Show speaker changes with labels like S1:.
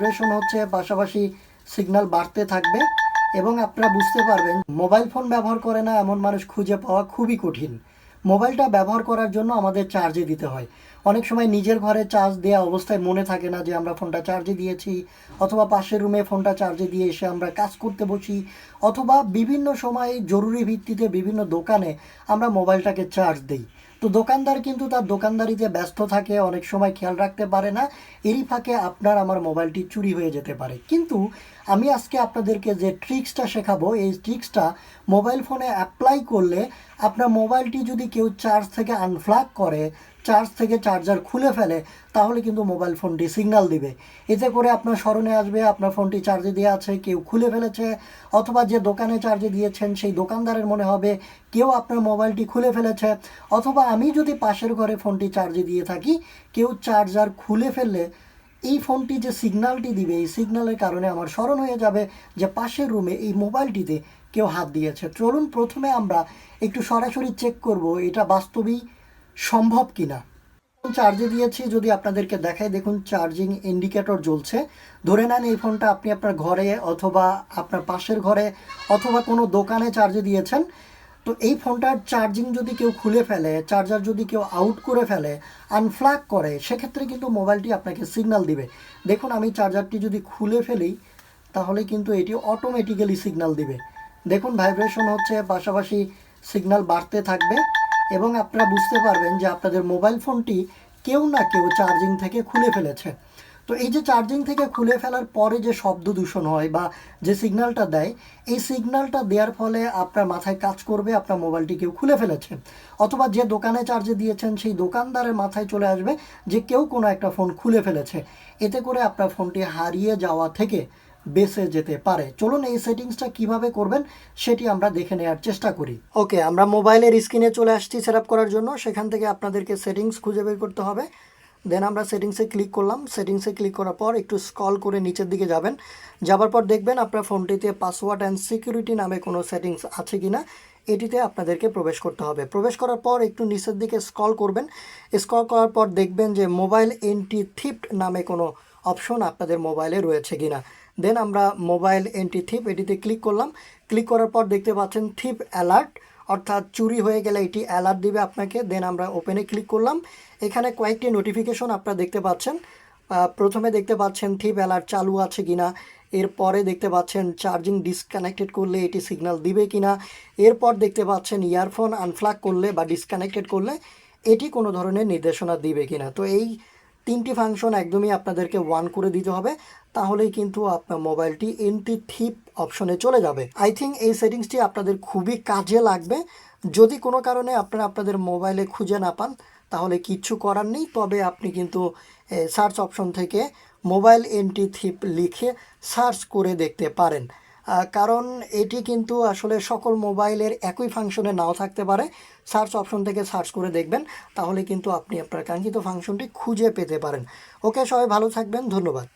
S1: Vibration হচ্ছে, পাশাপাশি signal বাড়তে থাকবে এবং আপনারা বুঝতে পারবেন মোবাইল ফোন ব্যবহার করে না এমন মানুষ খুঁজে পাওয়া খুবই কঠিন। মোবাইলটা ব্যবহার করার জন্য আমাদের চার্জে দিতে হয়। অনেক সময় নিজের ঘরে চার্জ দেওয়া অবস্থায় মনে থাকে না যে আমরা ফোনটা চার্জে দিয়েছি, অথবা পাশের রুমে ফোনটা চার্জে দিয়ে এসে আমরা কাজ করতে বসি, অথবা বিভিন্ন সময় জরুরি ভিত্তিতে বিভিন্ন দোকানে আমরা মোবাইলটাকে চার্জ দিই। তো দোকানদার কিন্তু তার দোকানদারিতে ব্যস্ত থাকে, অনেক সময় খেয়াল রাখতে পারে না, এরই ফাঁকে আপনার আমার মোবাইলটি চুরি হয়ে যেতে পারে। কিন্তু আমি আজকে আপনাদেরকে যে ট্রিক্সটা শেখাবো, এই ট্রিক্সটা মোবাইল ফোনে অ্যাপ্লাই করলে আপনার মোবাইলটি যদি কেউ চার্জ থেকে আনফ্লাগ করে, চার্জ থেকে চার্জার খুলে ফেলে, তাহলে কিন্তু মোবাইল ফোনটি সিগন্যাল দিবে। এতে করে আপনার স্মরণে আসবে, আপনার ফোনটি চার্জে দেওয়া আছে, কেউ খুলে ফেলেছে, অথবা যে দোকানে চার্জে দিয়েছেন, সেই দোকানদারের মনে হবে, কেউ আপনার মোবাইলটি খুলে ফেলেছে, অথবা আমি যদি পাশের ঘরে ফোনটি চার্জে দিয়ে থাকি, কেউ চার্জার খুলে ফেললে, এই ফোনটি যে সিগন্যালটি দিবে, এই সিগন্যালের কারণে আমার স্মরণ হয়ে যাবে যে পাশের রুমে এই মোবাইলটিতে কেউ হাত দিয়েছে। চলুন প্রথমে আমরা একটু সরাসরি চেক করব, এটা বাস্তবেই সম্ভব কিনা। চার্জে দিয়েছি, যদি আপনাদেরকে দেখায় দেখুন চার্জিং ইন্ডিকেটর জ্বলছে। ধরে নেন এই ফোনটা আপনি আপনার ঘরে অথবা আপনার পাশের ঘরে অথবা কোনো দোকানে চার্জে দিয়েছেন। তো এই ফোনটার চার্জিং যদি কেউ খুলে ফেলে চার্জার যদি কেউ আউট করে ফেলে আনফ্ল্যাগ করে, সেক্ষেত্রে কিন্তু মোবাইলটি আপনাকে সিগন্যাল দিবে। দেখুন, আমি চার্জারটি যদি খুলে ফেলি, তাহলে কিন্তু এটি অটোমেটিক্যালি সিগন্যাল দিবে। দেখুন ভাইব্রেশন হচ্ছে, পাশাপাশি সিগন্যাল বাড়তে থাকবে এবং আপনারা বুঝতে পারবেন যে আপনাদের মোবাইল ফোনটি কেউ না কেউ চার্জিং থেকে খুলে ফেলেছে। তো এই যে চার্জিং থেকে খুলে ফেলার পরে যে শব্দ দূষণ হয় বা যে সিগন্যালটা দেয়, এই সিগন্যালটা দেওয়ার ফলে আপনার মাথায় কাজ করবে, আপনার মোবাইলটি কেউ খুলে ফেলেছে। অথবা যে দোকানে চার্জে দিয়েছেন, সেই দোকানদারের মাথায় চলে আসবে যে কেউ কোনো একটা ফোন খুলে ফেলেছে। এতে করে আপনার ফোনটি হারিয়ে যাওয়া থেকে বেঁচে যেতে পারে। চলুন এই সেটিংসটা কীভাবে করবেন সেটি আমরা দেখে নেওয়ার চেষ্টা করি। ওকে, আমরা মোবাইলের স্ক্রিনে চলে আসছি সেট করার জন্য। সেখান থেকে আপনাদেরকে সেটিংস খুঁজে বের করতে হবে। দেন আমরা সেটিংসে ক্লিক করলাম। সেটিংসে ক্লিক করার পর একটু স্ক্রল করে নিচের দিকে যাবেন। যাবার পর দেখবেন আপনার ফোনটিতে পাসওয়ার্ড অ্যান্ড সিকিউরিটি নামে কোনো সেটিংস আছে কি না এটিতে আপনাদেরকে প্রবেশ করতে হবে। প্রবেশ করার পর একটু নিচের দিকে স্ক্রল করবেন। স্ক্রল করার পর দেখবেন যে মোবাইল এন্টি থিফট নামে কোনো অপশন আপনাদের মোবাইলে রয়েছে কি না দেন আমরা মোবাইল এন্টি থিপ এটিতে ক্লিক করলাম। ক্লিক করার পর দেখতে পাচ্ছেন থিপ অ্যালার্ট অর্থাৎ চুরি হয়ে গেলে এটি অ্যালার্ট দিবে আপনাকে। দেন আমরা ওপেনে ক্লিক করলাম। এখানে কয়েকটি নোটিফিকেশন আপনারা দেখতে পাচ্ছেন। প্রথমে দেখতে পাচ্ছেন থিপ অ্যালার্ট চালু আছে কিনা। এরপরে দেখতে পাচ্ছেন চার্জিং ডিসকানেক্টেড করলে এটি সিগন্যাল দিবে কিনা। এরপর দেখতে পাচ্ছেন ইয়ারফোন আনফ্লাগ করলে বা ডিসকানেক্টেড করলে এটি কোনো ধরনের নির্দেশনা দিবে কিনা। তো এই তিনটি ফাংশন একদমই আপনাদেরকে ওয়ান করে দিতে হবে, তাহলেই কিন্তু আপনার মোবাইলটি এন্টি থিপ অপশনে চলে যাবে। আই থিঙ্ক এই সেটিংসটি আপনাদের খুবই কাজে লাগবে। যদি কোনো কারণে আপনারা আপনাদের মোবাইলে খুঁজে না পান, তাহলে কিচ্ছু করার নেই, তবে আপনি কিন্তু সার্চ অপশন থেকে মোবাইল এন্টি থিপ লিখে সার্চ করে দেখতে পারেন। কারণ এটি কিন্তু আসলে সকল মোবাইলের একই ফাংশনে নাও থাকতে পারে। সার্চ অপশন থেকে সার্চ করে দেখবেন, তাহলে কিন্তু আপনি আপনার কাঙ্ক্ষিত ফাংশনটি খুঁজে পেতে পারেন। ওকে, সবাই ভালো থাকবেন, ধন্যবাদ।